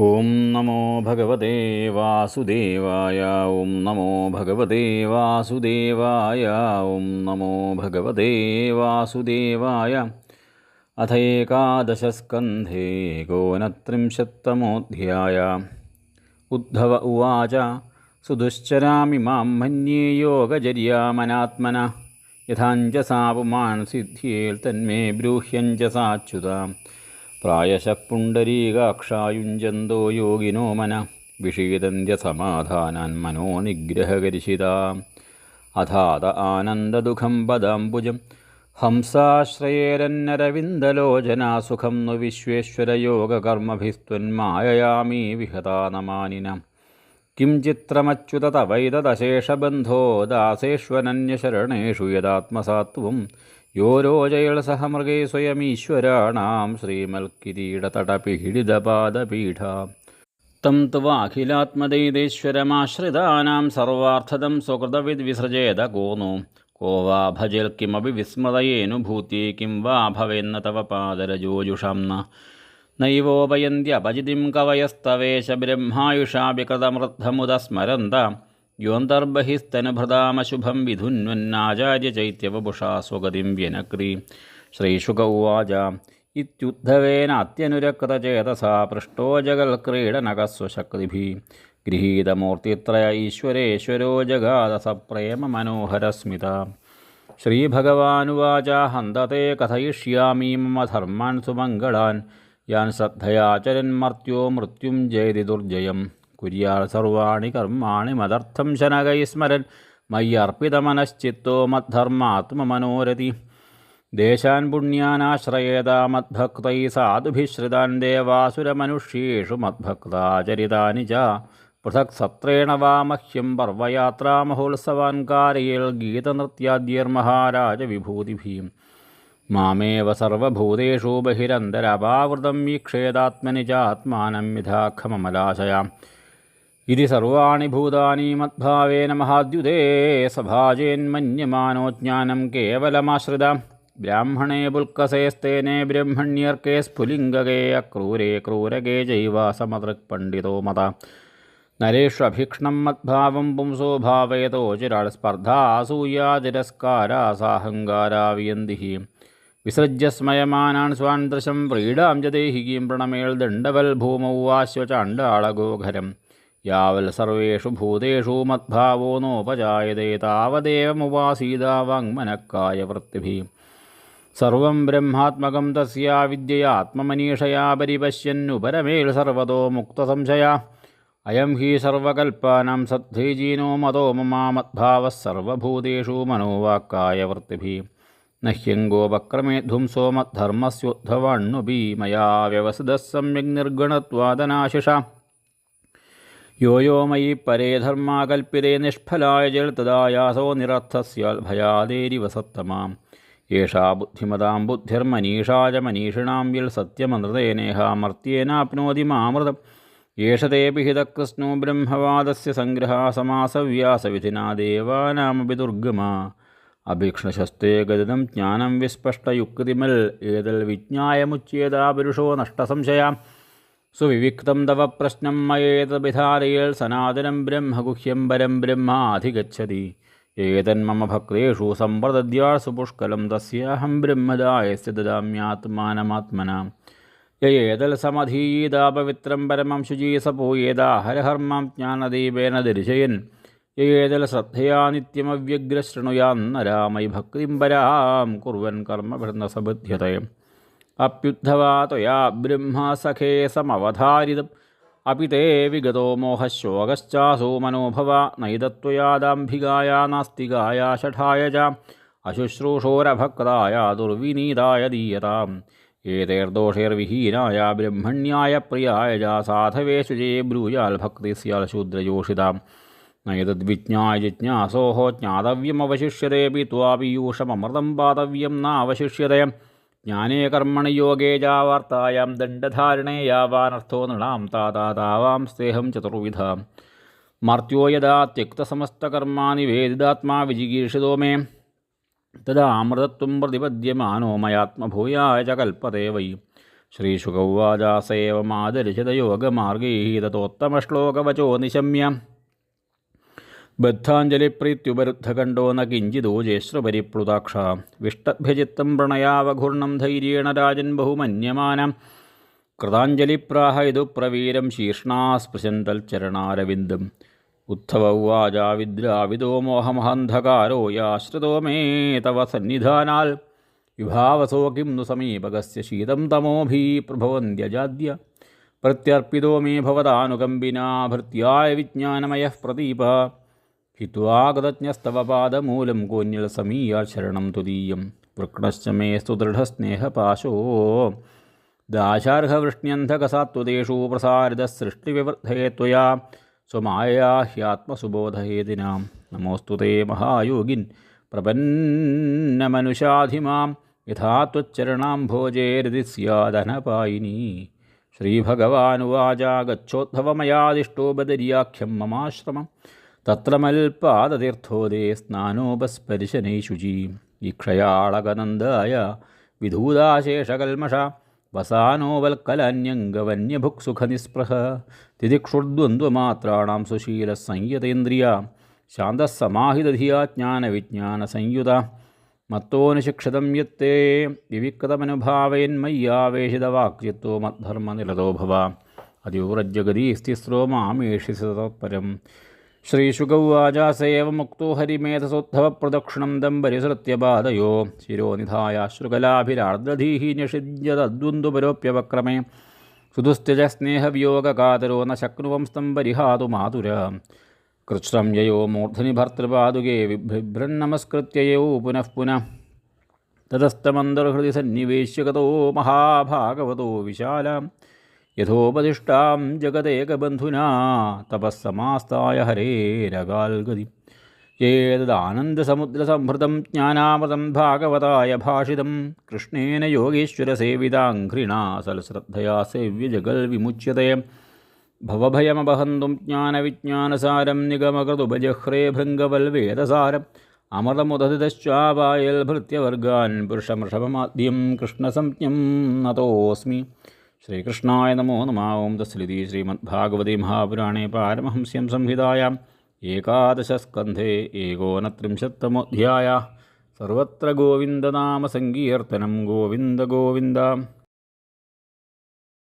ॐ नमो भगवते वासुदेवाय ॐ नमो भगवते वासुदेवाय ॐ नमो भगवते वासुदेवाय। अथ एकादशस्कन्धे एकोनत्रिंशत्तमोऽध्याय उद्धव उवाच सुदुश्चरामि मां मन्ये योगजर्यामनात्मना यथा च सामान्सिद्ध्येल् तन्मे ब्रूह्यञ्च साच्युताम्। പ്രായശഃ പുണ്ടരീകാക്ഷായുഞ്ജന്തോ യോഗിനോ മന. വിഷീദന്ത്യസമാധാനാൻ മനോ നിഗ്രഹകരിഷിത അഥാത ആനന്ദദുഃഖം പദാംബുജം. ഹംസാശ്രയേരന്നരവിന്ദലോചനാസുഖം നു വിശ്വേശ്വരയോഗകർമ്മഭിസ്ത്വന്മായയാമീ വിഹതാനമാനിന കിം ചിത്രമച്യുത തവൈതദശേഷബന്ധോ ദാസേഷ്വനന്യശരണേഷു യദാത്മസാത്വം യോരോജയൾ സഹമൃഗേ സ്വയമീശ്വരാണാം ശ്രീമൽക്കിരീടതടപിഹിടിതപാദപീഠ തം തവാഖിലാത്മദൈതേശ്വരമാശ്രിതാനാം സർവാർത്ഥതം സുഹൃതവിദ്വിസൃജേത കോന്നു കോ വാ ഭജൽ കിമപി വിസ്മൃതയേനുഭൂതി കിം വാ ഭവേന്ന തവ പാദരജോജുഷംന നൈവോപയന്ത്യപജിതിം കവയസ്തവേശ ബ്രഹ്മായുഷാ വികൃതമൃദ്ധമുദ സ്മരന്ത ब्रह्मायुषा विकृतमृद्धमुदस्मरन्त योऽन्तर्बहिस्तनुभृतामशुभं विधुन्वन्नाचार्यचैत्यवपुषा स्वगतिं व्यनक्री। श्रीशुक उवाच, इत्युद्धवेनात्यनुरकृतचेतसा पृष्टो जगल्क्रीडनकस्वशक्तिभिः। गृहीतमूर्तित्रय ईश्वरेश्वरो जगाद स प्रेममनोहरस्मित श्रीभगवानुवाच, हन्तते कथयिष्यामि मम धर्मान् सुमङ्गलान्। यान् श्रद्धयाचरन्मर्त्यो मृत्युं जयति दुर्जयं कुर्यात् सर्वाणि कर्माणि मदर्थं शनगैः स्मरन् मय्यर्पितमनश्चित्तो मद्धर्मात्ममनोरति देशान् पुण्यानाश्रयेता मद्भक्तैः साधुभिश्रितान् देवासुरमनुष्येषु मद्भक्ताचरितानि च पृथक् सत्रेण वा मह्यं पर्वयात्रामहोत्सवान् कारयेल् गीतनृत्याद्यैर्महाराजविभूतिभिः मामेव सर्वभूतेषु बहिरन्तरपावृतं वीक्षेदात्मनि च ഇതി സർവാണി ഭൂതാനി മദ്ഭാവേന മഹാദ്യുതേ സഭാജേന്മന്യമാനോജ്ഞാനം കേവലമാശ്രിത ബ്രാഹ്മണേ പുൽക്കസേസ്തേനെ ബ്രഹ്മണ്യർക്കേ സ്ഫുലിംഗകേ അക്രൂരേ ക്രൂരകേ ജൈവ സമതൃക് പണ്ഡിതോ മത നരേഷു അഭീക്ഷണം മദ്ഭാവം പുംസോ ഭാവയതോ ചിരാൾ സ്പർദ്ധാസൂയാ തിരസ്കാരാ സാഹങ്കാരാ വിയന്തിഹി വിസൃജ്യ സ്മയമാനാൻ സ്വാൻ ദൃശം വ്രീഡാം ജദേഹികീം പ്രണമേൾ ദണ്ഡവൽ ഭൂമൗ ആശ്വചാണ്ടാളഗോഘരം യാവൽ സർവേഷു ഭൂതേഷു മദ്ഭാവോ നോപജായതേ താവദേവമുപാസീത വാങ്മനക്കായ വൃത്തിഭി. സർവം ബ്രഹ്മാത്മകം തസ്യാ വിദ്യയാത്മമനീഷയാ പരിപശ്യന്നുപരമേൽ സർവതോ മുക്തസംശയ. അയം ഹി സർവകൽപ്പാനം സദ്ധീജീനോ മതോ മമാമദ്ഭാവ സർവഭൂതേഷു മനോവാക്കായ വൃത്തിഭി. നഹ്യങ്കോപക്രമേധ്വം സോമധർമ്മസ്യോദ്ധവാണ്ണുപി മയാ വ്യവസിതഃ യോ യോ മയി പരേ ധർമാകൽപ്പിതേ നിഷ്ഫലായ ജൽ തദായാസോ നിരർത്ഥസ്യാൽ ഭയാദേരിവ സത്തമാം ഏഷാ ബുദ്ധിമതാം ബുദ്ധിർമനീഷാ ച മനീഷിണാം യിൽ സത്യമൃതേനേഹാമർത്യേനാപ്നോതി മാമൃതം. ഏഷ തേ പിഹിതകൃഷ്ണോ ബ്രഹ്മവാദസ്യ സംഗ്രഹാ സമാസവ്യാസവിധിനാ ദേവാനാമപി ദുർഗമാ. അഭീക്ഷണശസ്തേ ഗതിതം ജ്ഞാനം വിസ്പഷ്ടയുക്തിമൽ ഏതൽ വിജ്ഞായമുച്യേതാ പുരുഷോ നഷ്ടസംശയാം. സുവിവിക്തം തവ പ്രശ്നം മയേതവിധാരയേൽ സനാതനം ബ്രഹ്മഗുഹ്യം പരം ബ്രഹ്മാധിഗച്ഛതി. ഏതന്മമ ഭക്തേഷു സമ്പ്രദദ്യാസു പുഷ്കലം തസ്യാഹം ബ്രഹ്മദായസ്യ ദദാമ്യാത്മാനമാത്മന. യേതൽ സമധീയീതാ പവിത്രം പരമം ശുചീ സപൂയേതാ ഹരഹർമാം ജ്ഞാനദീപേന ദർശയൻ യേതൽ ശ്രദ്ധയാ നിത്യമവ്യഗ്രശൃണുയാന്നരാമൈ ഭക്തിം പരാം കുറുവൻ കർമ്മ ഭരണസബുദ്ധ്യതയും അപ്യുദ്ധവാ ത്വയാ ബ്രഹ്മസഖേ സമവധാരിതം. അപി തേ വിഗതോ മോഹശോകശ്ചാസോ മനോഭവ നൈതത്വയാദാംഭികായ നാസ്തികായ ഷഠായ ച അശുശ്രൂഷോരഭക്തായ ദുർവിനീതായ ദീയതാം. ഏതേർദോഷേർവിഹീനായ ബ്രഹ്മണ്യായ പ്രിയായ ച സാധവേ ശുചേ ബ്രൂയാൽ ഭക്തി സ്യാൽ ശൂദ്രയോഷിതാം നൈതദ്വിജ്ഞായ ജിജ്ഞാസോഹോ ജ്ഞാതവ്യമവശിഷ്യതേ പി ത്വാപി യൂഷമൃതം പാതവ്യം നാവശിഷ്യതയം. ജ്ഞാനേ കർമ്മണി യോഗേ ജാവാർത്തായാം ദണ്ഡധാരണേയാവാനർത്ഥോ നൃണാം താതാ താവാം സ്നേഹം ചതുർവിധാം. മർത്യോ യഥാ ത്യക്തസമസ്തകർമാണി വേദിതാത്മാ വിജിഗീർഷിതോ മേ. തഥാ അമൃതത്വം പ്രതിപദ്യമാനോ മയാത്മഭൂയായ ച കൽപ്പതേ വൈ. ശ്രീശുകൗവാചാസേവമാദരിശിതയോഗമാർഗൈ തഥോത്തമശ്ലോകവചോ നിശമ്യ. ബദ്ധാഞ്ജലിപ്രീത്യുപരുദ്ധകണ്ഠോ കിഞ്ചിതോ കിഞ്ചിദോജേശ്രുപരിപ്ലുതാക്ഷ വിഷ്ടഭ്യചിത്തം പ്രണയാവഘൂർണം ധൈര്യേണ രാജൻ ബഹുമന്യമാനം. കൃതാഞ്ജലിപ്രാഹ ഇതു പ്രവീരം ശീർഷ്ണാസ്പൃശന്തൽച്ചരണാരവിന്ദം ഉദ്ധവ ഉവാചാവിദ്രാവിദോ മോഹമഹന്ധകാരോ യാശ്രിതോ മേ തവ സന്നിധാനാൽ. വിഭാവസോ കിം नु സമീപകസ്യ ശീതം തമോഭീ പ്രഭവന്ത്യജാദ്യ. പ്രത്യർപ്പിതോ മേ ഭവതാനുകമ്പിനാ ഭൃത്യായ വിജ്ഞാനമയഃ പ്രദീപ. हिवागतज्ञस्तव पादमूल कोल समीया शरण तुदीय वृक्णश्च मे सुदृढस्नेहपाशो दाशार्हवृष्ण्यन्धकसात्वदेषु प्रसारित सृष्टिविवर्धये त्वया स्वया ह्यात्मसुबोधहेदिनां नमोस्तु ते महायोगिन्। प्रपन्नमनुषाधिमां यथा त्वच्चरणाम्भोजे हृदि स्यादनपायिनी। श्रीभगवानुवाच गच्छोद्धवमयादिष्टो बदर्याख्यं ममाश्रमम्। തത്രമൽപാദതീർത്ഥോദേ സ്നാനോപസ്പരിശനൈ ശുചി ഇക്ഷയാളകനന്ദായ വിധൂതാശേഷകൽമഷ വസാനോവൽക്കലന്യംഗവന്യഭുക്സുഖനിസ്പൃഹ തിദിക്ഷുർദ്വന്ദ്വമാത്രാണം സുശീല സംയതേന്ദ്രിയ ശാന്തസമാഹിതധിയാജ്ഞാനവിജ്ഞാനസംയുത. മത്തോനുശിക്ഷിതം യത്തേ വിവിക്തമനുഭാവയന്മയ്യാവേശിതവാക്യത്വോ മദ്ധർമ്മനിരതോ ഭവ. അതിയൂറജ്ജഗതി സ്ഥിസ്രോ മാമേഷി श्रीशुक उवाच स एवमुक्तो हरिमेधसोद्धवप्रदक्षिणं दम्बरिसृत्य पादयो शिरो निधायाश्रुकलाभिरार्द्रधीः निषिद्य तद्वन्द्वपरोऽप्यवक्रमे सुदुस्त्यज स्नेहवियोगकातरो न शक्नुवंस्तं परिहातु मातुर कृच्छ्रं ययो मूर्धनि भर्तृपादुके बिभ्रन्नमस्कृत्य पुनः पुनः। ततस्तमन्तर्हृदि सन्निवेश्य महाभागवतो यथोपदिष्टा यथोपदिष्टां जगदेकबन्धुना तपःसमास्ताय हरेरगाल्गति एतदानन्दसमुद्रसम्भृतं ज्ञानामृतं भागवताय भाषित कृष्णेन योगीश्वरसेविताङ्घ्रिणा सलश्रद्धया सेव्यजगल्विमुच्यते भवभयमपहन्तुं ज्ञानविज्ञानसारं निगमकृदुपजह्रे भृङ्गवल्वेदसारम् अमृतमुदधितश्चापायल्भृत्यवर्गान् पुरुषमृषभमाद्यं कृष्णसंज्ञं नतोऽस्मि। ശ്രീകൃഷ്ണായ നമോ നമ. ഓം തസ്ലിതി ശ്രീമദ്ഭാഗവതി മഹാപുരാണേ പാരമഹംസ്യം സംഹിതായാം ഏകാദശസ്കന്ധേ ഏകോനത്രിംശത്തമോധ്യായ. സർവത്ര ഗോവിന്ദനാമസങ്കീർത്തനം ഗോവിന്ദ ഗോവിന്ദ.